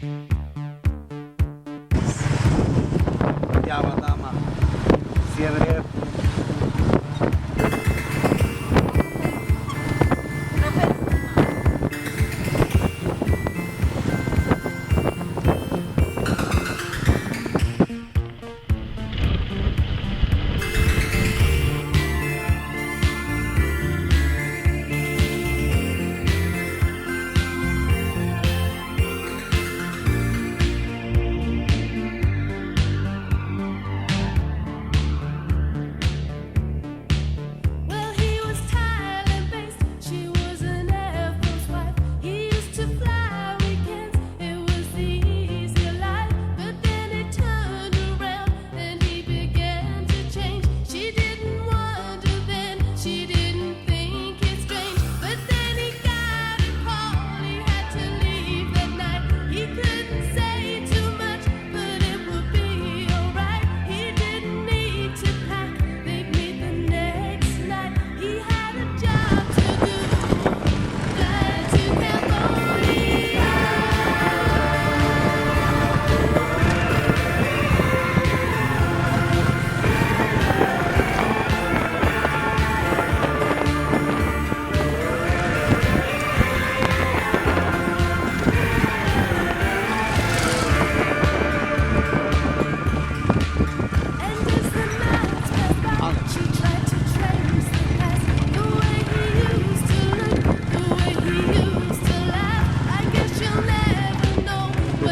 Bye.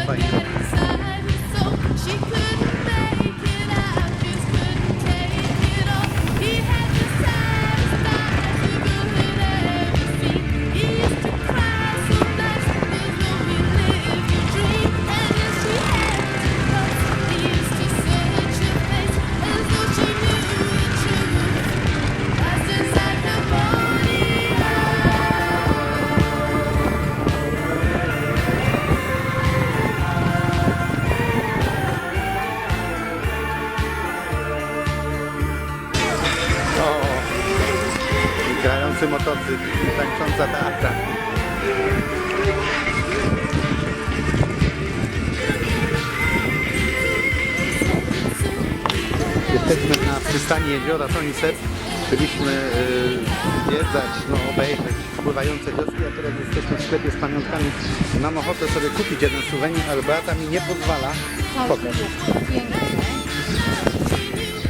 Bye. Grający motocykl tańcząca teatra. Jesteśmy na przystani jeziora Toniset. Byliśmy y, zwiedzać, no, obejrzeć pływające wioski, a teraz jesteśmy w sklepie z pamiątkami. Mam ochotę sobie kupić jeden suwenir, ale Beata mi nie pozwala. Pokaż.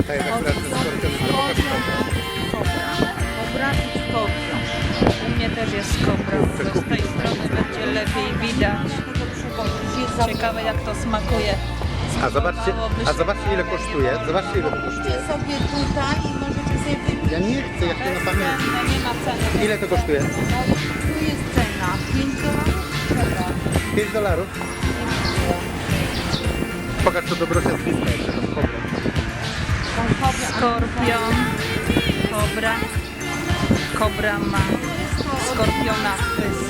To jest akurat ten skorpion, ale pokaż Kobra. Też jest kobra. Z tej strony będzie lepiej widać. Ciekawe jak to smakuje. A zobaczcie, a zobaczcie ile kosztuje. Zobaczcie ile kosztuje. Sobie tutaj i możecie sobie wybrać. Ja nie chcę, jak to na pamięci. No nie ma ceny. Ile to kosztuje? Tu jest cena. 5 dolarów? Dobra. 5 dolarów. Pokaż to dobrocia z bliska jeszcze tam kobrę. Skorpion, kobra. Kobra ma Escorpión actriz.